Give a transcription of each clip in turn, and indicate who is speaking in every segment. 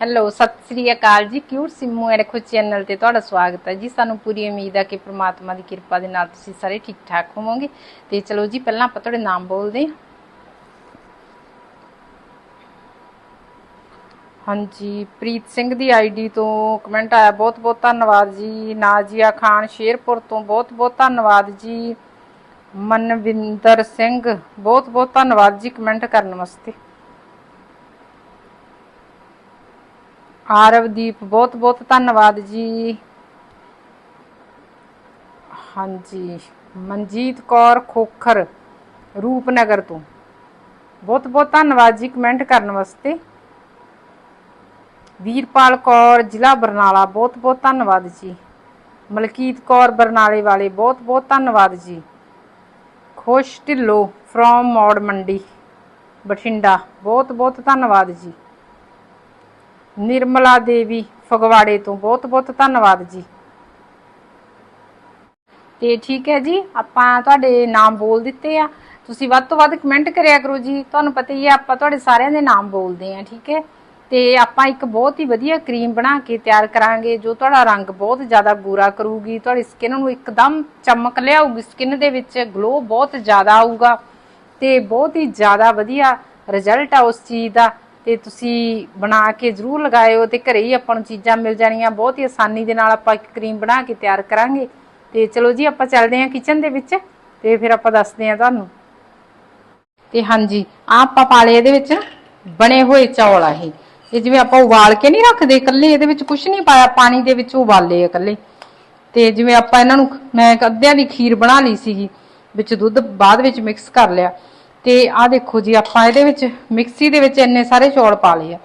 Speaker 1: Hello ਸਤਿ ਸ੍ਰੀ ਅਕਾਲ ਜੀ। Cute Simmu and Khush channel ਤੇ ਤੁਹਾਡਾ ਸਵਾਗਤ ਹੈ ਜੀ। ਸਾਨੂੰ ਪੂਰੀ ਉਮੀਦ ਹੈ ਕਿ ਪ੍ਰਮਾਤਮਾ ਦੀ ਕਿਰਪਾ ਦੇ ਨਾਲ ਤੁਸੀਂ ਸਾਰੇ ਠੀਕ ਠਾਕ ਹੋਵੋਗੇ। ਤੇ ਚਲੋ ਜੀ, ਪਹਿਲਾਂ ਆਪਾਂ ਤੁਹਾਡੇ ਨਾਮ ਬੋਲਦੇ ਹਾਂ। ਹਾਂਜੀ, ਪ੍ਰੀਤ ਸਿੰਘ ਦੀ ਆਈਡੀ ਤੋਂ ਕਮੈਂਟ ਆਇਆ। ਬਹੁਤ ਬਹੁਤ ਧੰਨਵਾਦ ਜੀ। ਨਾਜੀਆ ਖਾਨ ਸ਼ੇਰਪੁਰ ਤੋਂ ਬਹੁਤ ਬਹੁਤ ਧੰਨਵਾਦ ਜੀ। ਮਨਵਿੰਦਰ ਸਿੰਘ ਬਹੁਤ ਬਹੁਤ ਧੰਨਵਾਦ ਜੀ। ਕਮੈਂਟ ਕਰਨ ਵਾਸਤੇ। ਆਰਵਦੀਪ, ਬਹੁਤ ਬਹੁਤ ਧੰਨਵਾਦ ਜੀ। ਹਾਂਜੀ, ਮਨਜੀਤ ਕੌਰ ਖੋਖਰ, ਰੂਪਨਗਰ ਤੋਂ। ਬਹੁਤ ਬਹੁਤ ਧੰਨਵਾਦ ਜੀ ਕਮੈਂਟ ਕਰਨ ਵਾਸਤੇ। ਵੀਰਪਾਲ ਕੌਰ, ਜ਼ਿਲ੍ਹਾ ਬਰਨਾਲਾ, ਬਹੁਤ ਬਹੁਤ ਧੰਨਵਾਦ ਜੀ। ਮਲਕੀਤ ਕੌਰ, ਬਰਨਾਲੇ ਵਾਲੇ, ਬਹੁਤ ਬਹੁਤ ਧੰਨਵਾਦ ਜੀ। ਖੁਸ਼ ਢਿੱਲੋ ਫਰੋਮ ਮੌੜ ਮੰਡੀ, ਬਠਿੰਡਾ, ਬਹੁਤ ਬਹੁਤ ਧੰਨਵਾਦ ਜੀ। ਨਿਰਮਲਾ ਦੇਵੀ ਫਗਵਾੜੇ ਤੋਂ ਬਹੁਤ ਬਹੁਤ ਧੰਨਵਾਦ ਜੀ। ਤੇ ਠੀਕ ਹੈ ਜੀ, ਆਪਾਂ ਤੁਹਾਡੇ ਨਾਮ ਬੋਲ ਦਿੱਤੇ ਆ। ਤੁਸੀਂ ਵੱਧ ਤੋਂ ਵੱਧ ਕਮੈਂਟ ਕਰਿਆ ਕਰੋ ਜੀ। ਤੁਹਾਨੂੰ ਪਤਾ ਹੀ ਹੈ, ਆਪਾਂ ਤੁਹਾਡੇ ਸਾਰਿਆਂ ਦੇ ਨਾਮ ਬੋਲਦੇ ਆ, ਠੀਕ ਹੈ? ਤੇ ਆਪਾਂ ਇੱਕ ਬਹੁਤ ਹੀ ਵਧੀਆ ਕਰੀਮ ਬਣਾ ਕੇ ਤਿਆਰ ਕਰਾਂਗੇ, ਜੋ ਤੁਹਾਡਾ ਰੰਗ ਬਹੁਤ ਜ਼ਿਆਦਾ ਗੋਰਾ ਕਰੂਗੀ। ਤੁਹਾਡੀ ਸਕਿਨ ਨੂੰ ਇੱਕਦਮ ਚਮਕ ਲਿਆਊਗੀ ਸਕਿਨ ਦੇ ਵਿੱਚ ਗਲੋ ਬਹੁਤ ਜ਼ਿਆਦਾ ਆਊਗਾ ਤੇ ਬਹੁਤ ਹੀ ਜ਼ਿਆਦਾ ਵਧੀਆ ਰਿਜ਼ਲਟ ਆ ਉਸ ਚੀਜ਼ ਦਾ। ਤੇ ਤੁਸੀਂ ਬਣਾ ਕੇ ਜ਼ਰੂਰ ਲਗਾਇਓ ਤੇ ਘਰੇ ਹੀ ਆਪਾਂ ਨੂੰ ਚੀਜ਼ਾਂ ਮਿਲ ਜਾਣੀਆਂ, ਬਹੁਤ ਹੀ ਆਸਾਨੀ ਦੇ ਨਾਲ ਆਪਾਂ ਇੱਕ ਕਰੀਮ ਬਣਾ ਕੇ ਤਿਆਰ ਕਰਾਂਗੇ। ਤੇ ਚਲੋ ਜੀ, ਆਪਾਂ ਚੱਲਦੇ ਹਾਂ ਕਿਚਨ ਦੇ ਵਿੱਚ ਤੇ ਫਿਰ ਆਪਾਂ ਦੱਸਦੇ ਹਾਂ ਤੁਹਾਨੂੰ। ਤੇ ਹਾਂਜੀ, ਆਹ ਆਪਾਂ ਪਾ ਲਏ ਇਹਦੇ ਵਿੱਚ ਬਣੇ ਹੋਏ ਚੌਲ ਆ ਇਹ। ਇਹ ਜਿਵੇਂ ਆਪਾਂ ਉਬਾਲ ਕੇ ਨਹੀਂ ਰੱਖਦੇ ਇਕੱਲੇ, ਇਹਦੇ ਵਿੱਚ ਕੁਝ ਨਹੀਂ ਪਾਇਆ, ਪਾਣੀ ਦੇ ਵਿੱਚ ਉਬਾਲੇ ਆ ਇਕੱਲੇ। ਤੇ ਜਿਵੇਂ ਆਪਾਂ ਇਹਨਾਂ ਨੂੰ, ਮੈਂ ਇੱਕ ਅੱਧਿਆਂ ਦੀ ਖੀਰ ਬਣਾ ਲਈ ਸੀਗੀ, ਵਿੱਚ ਦੁੱਧ ਬਾਅਦ ਵਿੱਚ ਮਿਕਸ ਕਰ ਲਿਆ। ਤੇ ਆਹ ਦੇਖੋ ਜੀ, ਆਪਾਂ ਇਹਦੇ ਵਿੱਚ ਮਿਕਸੀ ਦੇ ਵਿੱਚ ਇੰਨੇ ਸਾਰੇ ਚੌਲ ਪਾ ਲਏ ਆ।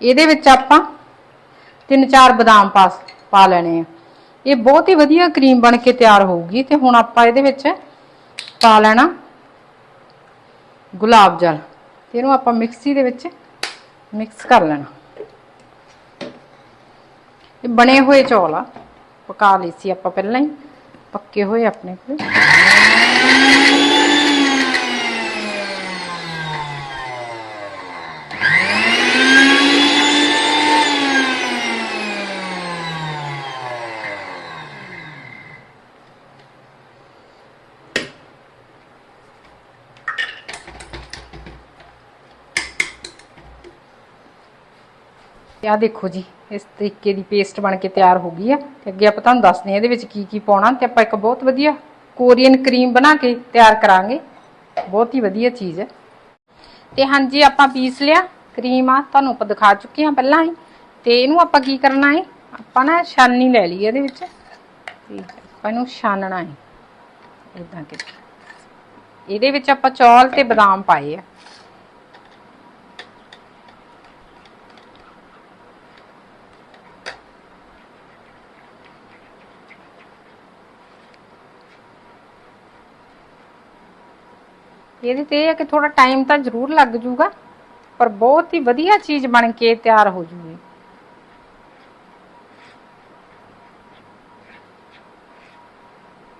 Speaker 1: ਇਹਦੇ ਵਿੱਚ ਆਪਾਂ ਤਿੰਨ ਚਾਰ ਬਦਾਮ ਪਾ ਪਾ ਲੈਣੇ ਆ। ਇਹ ਬਹੁਤ ਹੀ ਵਧੀਆ ਕਰੀਮ ਬਣ ਕੇ ਤਿਆਰ ਹੋਊਗੀ ਤੇ ਹੁਣ ਆਪਾਂ ਇਹਦੇ ਵਿੱਚ ਪਾ ਲੈਣਾ ਗੁਲਾਬ ਜਲ। ਤੇ ਇਹਨੂੰ ਆਪਾਂ ਮਿਕਸੀ ਦੇ ਵਿੱਚ ਮਿਕਸ ਕਰ ਲੈਣਾ। ਇਹ ਬਣੇ ਹੋਏ ਚੌਲ ਆ। ਪਕਾ ਲਈ ਸੀ ਆਪਾਂ ਪਹਿਲਾਂ ਹੀ। ਪੱਕੇ ਹੋਏ ਆਪਣੇ ਕੋਲ। ਤੇ ਆਹ ਦੇਖੋ ਜੀ, ਇਸ ਤਰੀਕੇ ਦੀ ਪੇਸਟ ਬਣ ਕੇ ਤਿਆਰ ਹੋ ਗਈ ਆ। ਤੇ ਅੱਗੇ ਆਪਾਂ ਤੁਹਾਨੂੰ ਦੱਸਦੇ ਹਾਂ ਇਹਦੇ ਵਿੱਚ ਕੀ ਕੀ ਪਾਉਣਾ ਤੇ ਆਪਾਂ ਇੱਕ ਬਹੁਤ ਵਧੀਆ ਕੋਰੀਅਨ ਕਰੀਮ ਬਣਾ ਕੇ ਤਿਆਰ ਕਰਾਂਗੇ। ਬਹੁਤ ਹੀ ਵਧੀਆ ਚੀਜ਼ ਹੈ। ਤੇ ਹਾਂਜੀ, ਆਪਾਂ ਪੀਸ ਲਿਆ ਕਰੀਮ ਆ, ਤੁਹਾਨੂੰ ਆਪਾਂ ਦਿਖਾ ਚੁੱਕੇ ਹਾਂ ਪਹਿਲਾਂ ਹੀ। ਤੇ ਇਹਨੂੰ ਆਪਾਂ ਕੀ ਕਰਨਾ ਹੈ? ਆਪਾਂ ਨਾ ਛਾਨੀ ਲੈ ਲਈ ਇਹਦੇ ਵਿੱਚ। ਤੇ ਆਪਾਂ ਇਹਨੂੰ ਛਾਨਣਾ ਹੈ। ਇਦਾਂ ਕਿ ਇਹਦੇ ਵਿੱਚ ਆਪਾਂ ਚੌਲ ਤੇ ਬਦਾਮ ਪਾਏ ਆ। ਇਹਦੇ ਤੇ ਇਹ ਹੈ ਕਿ ਥੋੜਾ ਟਾਈਮ ਤਾਂ ਜ਼ਰੂਰ ਲੱਗ ਜਾਊਗਾ, ਪਰ ਬਹੁਤ ਹੀ ਵਧੀਆ ਚੀਜ਼ ਬਣ ਕੇ ਤਿਆਰ ਹੋ ਜੂਗੀ।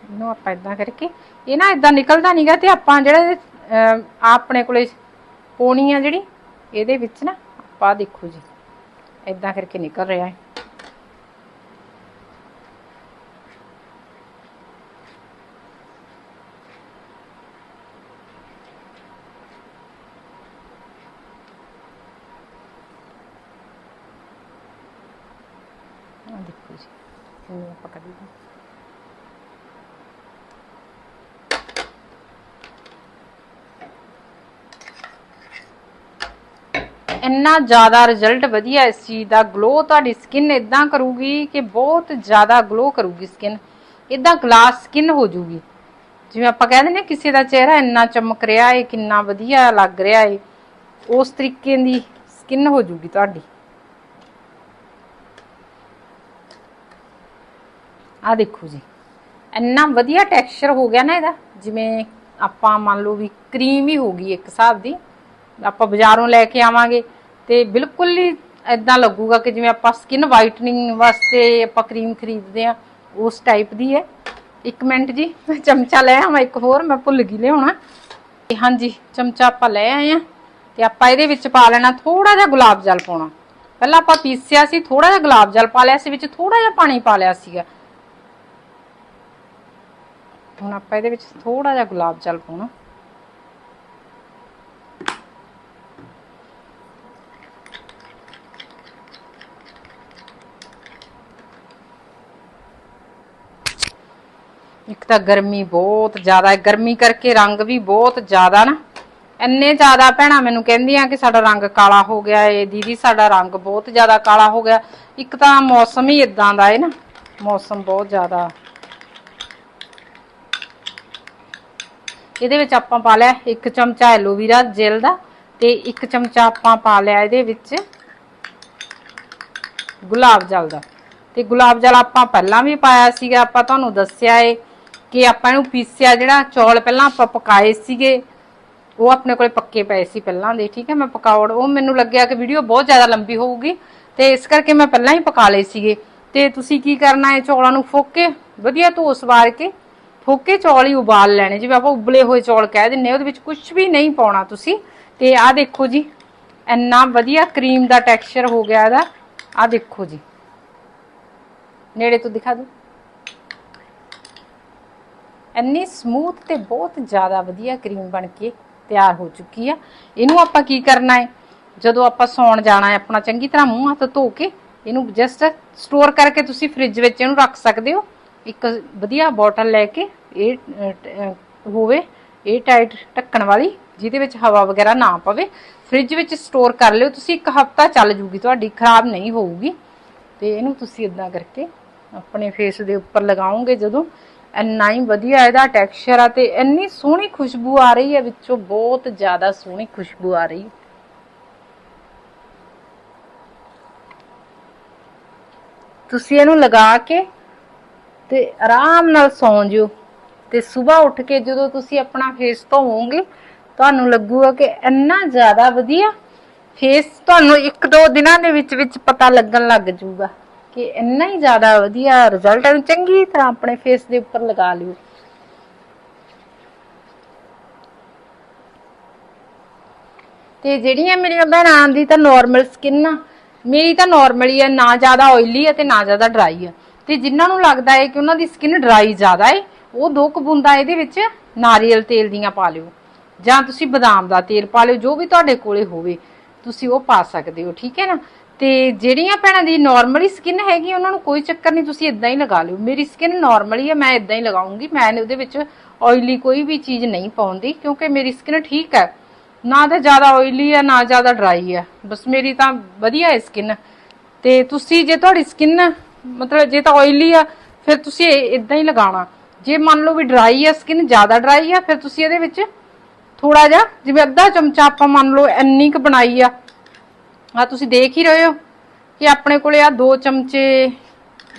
Speaker 1: ਇਹਨੂੰ ਆਪਾਂ ਇਦਾਂ ਕਰਕੇ, ਇਹ ਨਾ ਇਦਾਂ ਨਿਕਲਦਾ ਨਹੀਂਗਾ ਤੇ ਆਪਾਂ ਜਿਹੜੇ ਆਪਣੇ ਕੋਲੇ ਪੋਣੀ ਆ ਜਿਹੜੀ, ਇਹਦੇ ਵਿੱਚ ਨਾ ਆਪਾਂ ਦੇਖੋ ਜੀ ਇਦਾਂ ਕਰਕੇ ਨਿਕਲ ਰਿਹਾ ਹੈ ਆਹ ਦੇਖੋ ਜੀ ਇਹਨੂੰ ਆਪਾਂ ਕੱਢ ਲਈਏ ਇੰਨਾ ਜ਼ਿਆਦਾ ਰਿਜ਼ਲਟ ਵਧੀਆ ਇਸ ਚੀਜ਼ ਦਾ ਗਲੋ ਤੁਹਾਡੀ ਸਕਿਨ ਇਦਾਂ ਕਰੂਗੀ ਕਿ ਬਹੁਤ ਜ਼ਿਆਦਾ ਗਲੋ ਕਰੂਗੀ ਸਕਿਨ ਇਦਾਂ ਗਲਾਸ ਸਕਿਨ ਹੋ ਜੂਗੀ। ਜਿਵੇਂ ਆਪਾਂ ਕਹਿ ਦਿੰਦੇ ਕਿਸੇ ਦਾ ਚਿਹਰਾ ਇੰਨਾ ਚਮਕ ਰਿਹਾ ਏ, ਕਿੰਨਾ ਵਧੀਆ ਲੱਗ ਰਿਹਾ ਏ, ਉਸ ਤਰੀਕੇ ਦੀ ਸਕਿਨ ਹੋ ਜੂਗੀ ਤੁਹਾਡੀ। ਆ ਦੇਖੋ ਜੀ। ਇੰਨਾ ਵਧੀਆ ਟੈਕਸਚਰ ਹੋ ਗਿਆ ਨਾ ਇਹਦਾ। ਜਿਵੇਂ ਆਪਾਂ ਮੰਨ ਲਓ ਵੀ ਕਰੀਮ ਹੀ ਹੋ ਗਈ ਇੱਕ ਹਿਸਾਬ ਦੀ। ਆਪਾਂ ਬਾਜ਼ਾਰੋਂ ਲੈ ਕੇ ਆਵਾਂਗੇ ਤੇ ਬਿਲਕੁਲ ਹੀ ਇਦਾਂ ਲੱਗੂਗਾ ਕਿ ਜਿਵੇਂ ਆਪਾਂ ਸਕਿਨ ਵਾਈਟਨਿੰਗ ਵਾਸਤੇ ਆਪਾਂ ਕਰੀਮ ਖਰੀਦਦੇ ਆ ਉਸ ਟਾਈਪ ਦੀ ਹੈ। ਇੱਕ ਮਿੰਟ ਜੀ, ਮੈਂ ਚਮਚਾ ਲੈ ਆਵਾਂ, ਇੱਕ ਹੋਰ, ਮੈਂ ਭੁੱਲ ਗਈ ਲਿਆਉਣਾ। ਤੇ ਹਾਂਜੀ, ਚਮਚਾ ਆਪਾਂ ਲੈ ਆਏ ਆ ਤੇ ਆਪਾਂ ਇਹਦੇ ਵਿੱਚ ਪਾ ਲੈਣਾ ਥੋੜਾ ਜਿਹਾ ਗੁਲਾਬ ਜਲ ਪਾਉਣਾ। ਪਹਿਲਾਂ ਆਪਾਂ ਪੀਸਿਆ ਸੀ ਥੋੜਾ ਜਿਹਾ ਗੁਲਾਬ ਜਲ ਪਾ ਲਿਆ ਸੀ, ਵਿੱਚ ਥੋੜਾ ਜਿਹਾ ਪਾਣੀ ਪਾ ਲਿਆ ਸੀਗਾ। ਹੁਣ ਆਪਾਂ ਇਹਦੇ ਵਿੱਚ ਥੋੜਾ ਜਿਹਾ ਗੁਲਾਬ ਜਲ ਪਾਉਣਾ। ਇੱਕ ਤਾਂ ਗਰਮੀ ਬਹੁਤ ਜ਼ਿਆਦਾ ਹੈ। ਗਰਮੀ ਕਰਕੇ ਰੰਗ ਵੀ ਬਹੁਤ ਜ਼ਿਆਦਾ ਨਾ। ਇੰਨੇ ਜ਼ਿਆਦਾ ਭੈਣਾਂ ਮੈਨੂੰ ਕਹਿੰਦੀਆਂ ਕਿ ਸਾਡਾ ਰੰਗ ਕਾਲਾ ਹੋ ਗਿਆ ਏ। ਦੀਦੀ, ਸਾਡਾ ਰੰਗ ਬਹੁਤ ਜ਼ਿਆਦਾ ਕਾਲਾ ਹੋ ਗਿਆ। ਇੱਕ ਤਾਂ ਮੌਸਮ ਹੀ ਇਦਾਂ ਦਾ ਏ ਨਾ। ਮੌਸਮ ਬਹੁਤ ਜ਼ਿਆਦਾ ਇਹਦੇ ਵਿੱਚ ਆਪਾਂ ਪਾ ਲਿਆ ਇੱਕ ਚਮਚਾ ਐਲੋਵੀਰਾ ਜੈਲ ਦਾ ਤੇ ਇੱਕ ਚਮਚਾ ਆਪਾਂ ਪਾ ਲਿਆ ਇਹਦੇ ਵਿੱਚ ਗੁਲਾਬ ਜਲ ਦਾ। ਤੇ ਗੁਲਾਬ ਜਲ ਆਪਾਂ ਪਹਿਲਾਂ ਵੀ ਪਾਇਆ ਸੀਗਾ, ਆਪਾਂ ਤੁਹਾਨੂੰ ਦੱਸਿਆ ਏ ਕਿ ਆਪਾਂ ਇਹਨੂੰ ਪੀਸਿਆ ਜਿਹੜਾ ਚੌਲ ਪਹਿਲਾਂ ਆਪਾਂ ਪਕਾਏ ਸੀਗੇ, ਉਹ ਆਪਣੇ ਕੋਲੇ ਪੱਕੇ ਪਏ ਸੀ ਪਹਿਲਾਂ ਦੇ, ਠੀਕ ਹੈ, ਮੈਂ ਪਕਾਉੜ ਉਹ ਮੈਨੂੰ ਲੱਗਿਆ ਕਿ ਵੀਡੀਓ ਬਹੁਤ ਜ਼ਿਆਦਾ ਲੰਬੀ ਹੋਊਗੀ ਤੇ ਇਸ ਕਰਕੇ ਮੈਂ ਪਹਿਲਾਂ ਹੀ ਪਕਾ ਲਏ ਸੀਗੇ। ਤੇ ਤੁਸੀਂ ਕੀ ਕਰਨਾ ਹੈ ਚੌਲਾਂ ਨੂੰ ਫੋਕ ਕੇ ਵਧੀਆ ਧੋ ਸਵਾਰ ਕੇ ਫੋਕੇ ਚੌਲ ਹੀ ਉਬਾਲ ਲੈਣੇ। ਜਿਵੇਂ ਆਪਾਂ ਉਬਲੇ ਹੋਏ ਚੌਲ ਕਹਿ ਦਿੰਨੇ ਉਹਦੇ ਵਿੱਚ ਕੁਝ ਵੀ ਨਹੀਂ ਪਾਉਣਾ ਤੁਸੀਂ। ਤੇ ਆਹ ਦੇਖੋ ਜੀ, ਇੰਨਾ ਵਧੀਆ ਕਰੀਮ ਦਾ ਟੈਕਸਚਰ ਹੋ ਗਿਆ ਇਹਦਾ। ਆਹ ਦੇਖੋ ਜੀ। ਨੇੜੇ ਤੋਂ ਦਿਖਾ ਦਿਓ। ਇੰਨੀ ਸਮੂਥ ਤੇ ਬਹੁਤ ਜ਼ਿਆਦਾ ਵਧੀਆ ਕਰੀਮ ਬਣ ਕੇ ਤਿਆਰ ਹੋ ਚੁੱਕੀ ਆ। ਇਹਨੂੰ ਆਪਾਂ ਕੀ ਕਰਨਾ ਹੈ? ਜਦੋਂ ਆਪਾਂ ਸੌਣ ਜਾਣਾ ਹੈ, ਆਪਣਾ ਚੰਗੀ ਤਰ੍ਹਾਂ ਮੂੰਹ ਹੱਥ ਧੋ ਕੇ ਇਹਨੂੰ ਜਸਟ ਸਟੋਰ ਕਰਕੇ ਤੁਸੀਂ ਫ੍ਰਿਜ ਵਿੱਚ ਇਹਨੂੰ ਰੱਖ ਸਕਦੇ ਹੋ। ਇੱਕ ਵਧੀਆ ਬੋਟਲ ਲੈ ਕੇ ਇਹ ਹੋਵੇ, ਇਹ ਟਾਈਟ ਢੱਕਣ ਵਾਲੀ, ਜਿਹਦੇ ਵਿੱਚ ਹਵਾ ਵਗੈਰਾ ਨਾ ਪਵੇ, ਫ੍ਰਿਜ ਵਿੱਚ ਸਟੋਰ ਕਰ ਲਿਓ, ਤੁਸੀਂ ਇੱਕ ਹਫਤਾ ਚੱਲ ਜੂਗੀ, ਤੁਹਾਡੀ ਖਰਾਬ ਨਹੀਂ ਹੋਊਗੀ। ਤੇ ਇਹਨੂੰ ਤੁਸੀਂ ਇਦਾਂ ਕਰਕੇ ਆਪਣੇ ਫੇਸ ਦੇ ਉੱਪਰ ਲਗਾਓਗੇ ਜਦੋਂ। ਇੰਨਾ ਹੀ ਵਧੀਆ ਇਹਦਾ ਟੈਕਸਚਰ ਆ ਤੇ ਇੰਨੀ ਸੋਹਣੀ ਖੁਸ਼ਬੂ ਆ ਰਹੀ ਹੈ, ਵਿੱਚੋਂ ਬਹੁਤ ਜ਼ਿਆਦਾ ਸੋਹਣੀ ਖੁਸ਼ਬੂ ਆ ਰਹੀ ਹੈ। ਤੁਸੀਂ ਇਹਨੂੰ ਲਗਾ ਕੇ ਤੇ ਆਰਾਮ ਨਾਲ ਸੌਂ ਜਿਓ। ਤੇ ਸਵੇਰ ਉੱਠ ਕੇ ਜਦੋਂ ਤੁਸੀਂ ਆਪਣਾ ਫੇਸ ਧੋਵੋਗੇ, ਤੁਹਾਨੂੰ ਲੱਗੂਗਾ ਕਿ ਇੰਨਾ ਜ਼ਿਆਦਾ ਵਧੀਆ ਫੇਸ ਤੁਹਾਨੂੰ ਇੱਕ ਦੋ ਦਿਨਾਂ ਦੇ ਵਿੱਚ ਵਿੱਚ ਪਤਾ ਲੱਗਣ ਲੱਗ ਜਾਊਗਾ ਕਿ ਇੰਨਾ ਹੀ ਜ਼ਿਆਦਾ ਵਧੀਆ ਰਿਜ਼ਲਟ ਹੈ। ਚੰਗੀ ਤਰ੍ਹਾਂ ਆਪਣੇ ਫੇਸ ਦੇ ਉੱਪਰ ਲਗਾ ਲਿਓ। ਤੇ ਜਿਹੜੀਆਂ ਮੇਰੀਆਂ ਭੈਣਾਂ ਦੀ ਤਾਂ ਨਾਰਮਲ ਸਕਿਨ ਆ, ਮੇਰੀ ਤਾਂ ਨਾਰਮਲ ਹੀ ਆ, ਨਾ ਜ਼ਿਆਦਾ ਆਇਲੀ ਆ ਤੇ ਨਾ ਜ਼ਿਆਦਾ ਡਰਾਈ ਆ। ਤੇ ਜਿਨ੍ਹਾਂ ਨੂੰ ਲੱਗਦਾ ਹੈ ਕਿ ਉਹਨਾਂ ਦੀ ਸਕਿਨ ਡਰਾਈ ਜ਼ਿਆਦਾ ਹੈ ਉਹ ਦੋ ਕੁ ਬੂੰਦਾਂ ਇਹਦੇ ਵਿੱਚ ਨਾਰੀਅਲ ਤੇਲ ਦੀਆਂ ਪਾ ਲਿਓ। ਜਾਂ ਤੁਸੀਂ ਬਦਾਮ ਦਾ ਤੇਲ ਪਾ ਲਿਓ, ਜੋ ਵੀ ਤੁਹਾਡੇ ਕੋਲੇ ਹੋਵੇ, ਤੁਸੀਂ ਉਹ ਪਾ ਸਕਦੇ ਹੋ, ਠੀਕ ਹੈ ਨਾ? ਤੇ ਜਿਹੜੀਆਂ ਭੈਣਾਂ ਦੀ ਨਾਰਮਲੀ ਸਕਿਨ ਹੈਗੀ, ਉਹਨਾਂ ਨੂੰ ਕੋਈ ਚੱਕਰ ਨਹੀਂ, ਤੁਸੀਂ ਇਦਾਂ ਹੀ ਲਗਾ ਲਿਓ। ਮੇਰੀ ਸਕਿਨ ਨਾਰਮਲ ਹੈ ਮੈਂ ਇਦਾਂ ਹੀ ਲਗਾਉਂਗੀ, ਮੈਂ ਉਹਦੇ ਵਿੱਚ ਆਇਲੀ ਕੋਈ ਵੀ ਚੀਜ਼ ਨਹੀਂ ਪਾਉਂਦੀ, ਕਿਉਂਕਿ ਮੇਰੀ ਸਕਿਨ ਠੀਕ ਹੈ। ਨਾ ਤਾਂ ਜ਼ਿਆਦਾ ਆਇਲੀ ਹੈ ਨਾ ਜ਼ਿਆਦਾ ਡਰਾਈ ਹੈ ਬਸ ਮੇਰੀ ਤਾਂ ਵਧੀਆ ਹੈ ਸਕਿਨ ਤੇ ਤੁਸੀਂ ਜੇ ਤੁਹਾਡੀ ਸਕਿਨ ਮਤਲਬ ਜੇ ਤਾਂ ਆਇਲੀ ਆ, ਫਿਰ ਤੁਸੀਂ ਇਦਾਂ ਹੀ ਲਗਾਉਣਾ। ਜੇ ਮੰਨ ਲਓ ਵੀ ਡਰਾਈ ਆ ਸਕਿਨ ਜ਼ਿਆਦਾ ਡਰਾਈ ਆ, ਫਿਰ ਤੁਸੀਂ ਇਹਦੇ ਵਿੱਚ ਥੋੜਾ ਜਿਹਾ, ਜਿਵੇਂ ਅੱਧਾ ਚਮਚਾ ਆਪਾਂ ਮੰਨ ਲਓ ਇੰਨੀ ਕੁ ਬਣਾਈ ਆ। ਆ ਤੁਸੀਂ ਦੇਖ ਹੀ ਰਹੇ ਹੋ ਕਿ ਆਪਣੇ ਕੋਲੇ ਆ ਦੋ ਚਮਚੇ,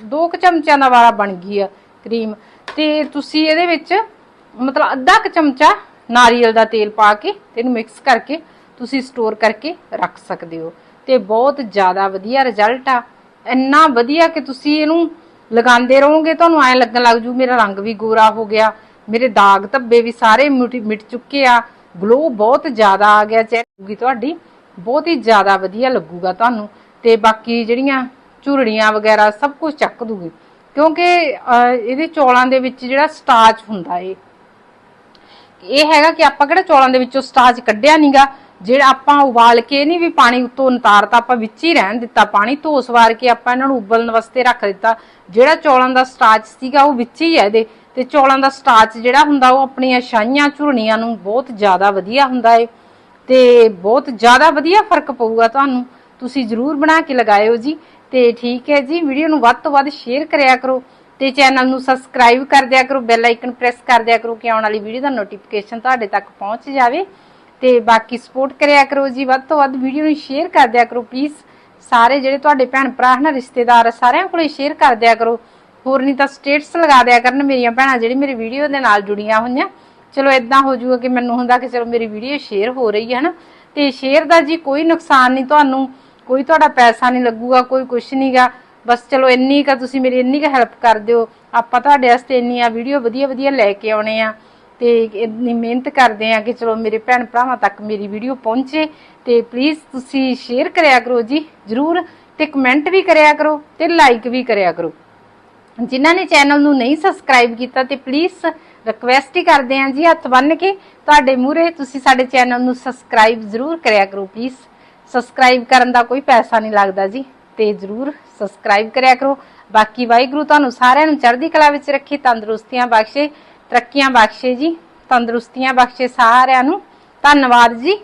Speaker 1: ਦੋ ਕੁ ਚਮਚਿਆਂ ਦਾ ਵਾਲਾ ਬਣ ਗਈ ਆ ਕਰੀਮ ਤੇ ਤੁਸੀਂ ਇਹਦੇ ਵਿੱਚ ਮਤਲਬ ਅੱਧਾ ਕੁ ਚਮਚਾ ਨਾਰੀਅਲ ਦਾ ਤੇਲ ਪਾ ਕੇ ਇਹਨੂੰ ਮਿਕਸ ਕਰਕੇ ਤੁਸੀਂ ਸਟੋਰ ਕਰਕੇ ਰੱਖ ਸਕਦੇ ਹੋ। ਤੇ ਬਹੁਤ ਜ਼ਿਆਦਾ ਵਧੀਆ ਰਿਜ਼ਲਟ ਆ। ਇੰਨਾ ਵਧੀਆ ਕਿ ਤੁਸੀਂ ਇਹਨੂੰ ਲਗਾਉਂਦੇ ਰਹੋਗੇ, ਤੁਹਾਨੂੰ ਐਂ ਲੱਗਣ ਲੱਗ ਜੂ, ਮੇਰਾ ਰੰਗ ਵੀ ਗੋਰਾ ਹੋ ਗਿਆ, ਮੇਰੇ ਦਾਗ ਧੱਬੇ ਵੀ ਸਾਰੇ ਮਿਟ ਚੁੱਕੇ ਆ ਗਲੋ ਬਹੁਤ ਜ਼ਿਆਦਾ ਆ ਗਿਆ ਚਿਹਰੇ ਤੁਹਾਡੀ, ਬਹੁਤ ਹੀ ਜ਼ਿਆਦਾ ਵਧੀਆ ਲੱਗੂਗਾ ਤੁਹਾਨੂੰ, ਤੇ ਬਾਕੀ ਜਿਹੜੀਆਂ ਝੁਰੜੀਆਂ ਵਗੈਰਾ ਸਭ ਕੁਝ ਚੱਕ ਦੂਗੀ, ਕਿਉਂਕਿ ਇਹਦੇ ਚੌਲਾਂ ਦੇ ਵਿੱਚ ਜਿਹੜਾ ਸਟਾਰਚ ਹੁੰਦਾ ਏ, ਇਹ ਹੈਗਾ ਕਿ ਆਪਾਂ ਕਿਹੜਾ ਚੌਲਾਂ ਦੇ ਵਿੱਚੋਂ ਸਟਾਰਚ ਕੱਢਿਆ ਨਹੀਂਗਾ ਜਿਹੜਾ ਆਪਾਂ ਉਬਾਲ ਕੇ ਨਹੀਂ ਵੀ ਪਾਣੀ ਉੱਤੋਂ ਉਤਾਰਤਾ ਆਪਾਂ ਵਿੱਚ ਹੀ ਰਹਿਣ ਦਿੱਤਾ, ਪਾਣੀ ਧੋ ਸਵਾਰ ਕੇ ਆਪਾਂ ਇਹਨਾਂ ਨੂੰ ਉਬਲਣ ਵਾਸਤੇ ਰੱਖ ਦਿੱਤਾ। ਜਿਹੜਾ ਚੌਲਾਂ ਦਾ ਸਟਾਰਚ ਸੀਗਾ ਉਹ ਵਿੱਚ ਹੀ ਹੈ ਇਹਦੇ। ਤੇ ਚੌਲਾਂ ਦਾ ਸਟਾਰਚ ਜਿਹੜਾ ਹੁੰਦਾ ਉਹ ਆਪਣੀਆਂ ਛਾਈਆਂ ਝੁਰਣੀਆਂ ਨੂੰ ਬਹੁਤ ਜ਼ਿਆਦਾ ਵਧੀਆ ਹੁੰਦਾ ਏ। ਤੇ ਬਹੁਤ ਜ਼ਿਆਦਾ ਵਧੀਆ ਫ਼ਰਕ ਪਊਗਾ ਤੁਹਾਨੂੰ। ਤੁਸੀਂ ਜਰੂਰ ਬਣਾ ਕੇ ਲਗਾਇਓ ਜੀ। ਤੇ ਠੀਕ ਹੈ ਜੀ, ਵੀਡੀਓ ਨੂੰ ਵੱਧ ਤੋਂ ਵੱਧ ਸ਼ੇਅਰ ਕਰਿਆ ਕਰੋ। ਤੇ ਚੈਨਲ ਨੂੰ ਸਬਸਕ੍ਰਾਈਬ ਕਰ ਦਿਆ ਕਰੋ ਬੈਲ ਆਈਕਨ ਪ੍ਰੈਸ ਕਰ ਦਿਆ ਕਰੋ ਕਿ ਆਉਣ ਵਾਲੀ ਵੀਡੀਓ ਦਾ ਨੋਟੀਫਿਕੇਸ਼ਨ ਤੁਹਾਡੇ ਤੱਕ ਪਹੁੰਚ ਜਾਵੇ। ਤੇ ਬਾਕੀ ਸਪੋਰਟ ਕਰਿਆ ਕਰੋ ਜੀ। ਵੱਧ ਤੋਂ ਵੱਧ ਵੀਡੀਓ ਨੂੰ ਸ਼ੇਅਰ ਕਰ ਦਿਆ ਕਰੋ ਪਲੀਜ਼ ਸਾਰੇ ਜਿਹੜੇ ਤੁਹਾਡੇ ਭੈਣ ਭਰਾ ਹਨ, ਰਿਸ਼ਤੇਦਾਰ ਸਾਰਿਆਂ ਕੋਲੇ ਸ਼ੇਅਰ ਕਰ ਦਿਆ ਕਰੋ। ਹੋਰ ਨਹੀਂ ਤਾਂ ਸਟੇਟਸ ਲਗਾ ਦਿਆ ਕਰਨ ਮੇਰੀਆਂ ਭੈਣਾਂ ਜਿਹੜੀ ਮੇਰੀ ਵੀਡੀਓ ਦੇ ਨਾਲ ਜੁੜੀਆਂ ਹੋਈਆਂ। ਚਲੋ ਇਦਾਂ ਹੋ ਜੂਗਾ ਕਿ ਮੈਨੂੰ ਹੁੰਦਾ ਕਿ ਚਲੋ ਮੇਰੀ ਵੀਡੀਓ ਸ਼ੇਅਰ ਹੋ ਰਹੀ ਹੈ ਨਾ। ਤੇ ਸ਼ੇਅਰ ਦਾ ਜੀ ਕੋਈ ਨੁਕਸਾਨ ਨਹੀਂ ਤੁਹਾਨੂੰ, ਕੋਈ ਤੁਹਾਡਾ ਪੈਸਾ ਨਹੀਂ ਲੱਗੂਗਾ, ਕੋਈ ਕੁਛ ਨਹੀਂਗਾ। ਬਸ ਚਲੋ ਇੰਨੀ ਕਾ ਤੁਸੀਂ ਮੇਰੀ ਇੰਨੀ ਕਾ ਹੈਲਪ ਕਰ ਦਿਓ। ਆਪਾਂ ਤੁਹਾਡੇ ਵਾਸਤੇ ਇੰਨੀਆਂ ਵੀਡੀਓ ਵਧੀਆ ਵਧੀਆ ਲੈ ਕੇ ਆਉਣੇ ਆ। ਤੇ ਇੰਨੀ ਮਿਹਨਤ ਕਰਦੇ ਆ ਕਿ ਚਲੋ ਮੇਰੇ ਭੈਣ ਭਰਾਵਾਂ ਤੱਕ ਮੇਰੀ ਵੀਡੀਓ ਪਹੁੰਚੇ। ਤੇ ਪਲੀਜ਼ ਤੁਸੀਂ ਸ਼ੇਅਰ ਕਰਿਆ ਕਰੋ ਜੀ, ਜਰੂਰ। ਤੇ ਕਮੈਂਟ ਵੀ ਕਰਿਆ ਕਰੋ ਤੇ ਲਾਈਕ ਵੀ ਕਰਿਆ ਕਰੋ। ਜਿਨ੍ਹਾਂ ਨੇ ਚੈਨਲ ਨੂੰ ਨਹੀਂ ਸਬਸਕ੍ਰਾਈਬ ਕੀਤਾ ਤੇ ਪਲੀਜ਼ ਰਿਕਵੈਸਟ ਹੀ ਕਰਦੇ ਆਂ ਜੀ ਹੱਥ ਬੰਨ ਕੇ। ਤੁਹਾਡੇ ਮੂਹਰੇ ਤੁਸੀਂ ਸਾਡੇ ਚੈਨਲ ਨੂੰ ਸਬਸਕ੍ਰਾਈਬ ਜ਼ਰੂਰ ਕਰਿਆ ਕਰੋ ਪਲੀਜ਼ ਸਬਸਕ੍ਰਾਈਬ ਕਰਨ ਦਾ ਕੋਈ ਪੈਸਾ ਨਹੀਂ ਲੱਗਦਾ ਜੀ, ਤੇ ਜ਼ਰੂਰ ਸਬਸਕ੍ਰਾਈਬ ਕਰਿਆ ਕਰੋ। ਬਾਕੀ ਵਾਹਿਗੁਰੂ ਤੁਹਾਨੂੰ ਸਾਰਿਆਂ ਨੂੰ ਚੜ੍ਹਦੀ ਕਲਾ ਵਿੱਚ ਰੱਖੇ, ਤੰਦਰੁਸਤੀਆਂ ਬਖਸ਼ੇ। ਤਰੱਕੀਆਂ ਬਖਸ਼ੇ ਜੀ ਤੰਦਰੁਸਤੀਆਂ ਬਖਸ਼ੇ ਸਾਰਿਆਂ ਨੂੰ। ਧੰਨਵਾਦ ਜੀ।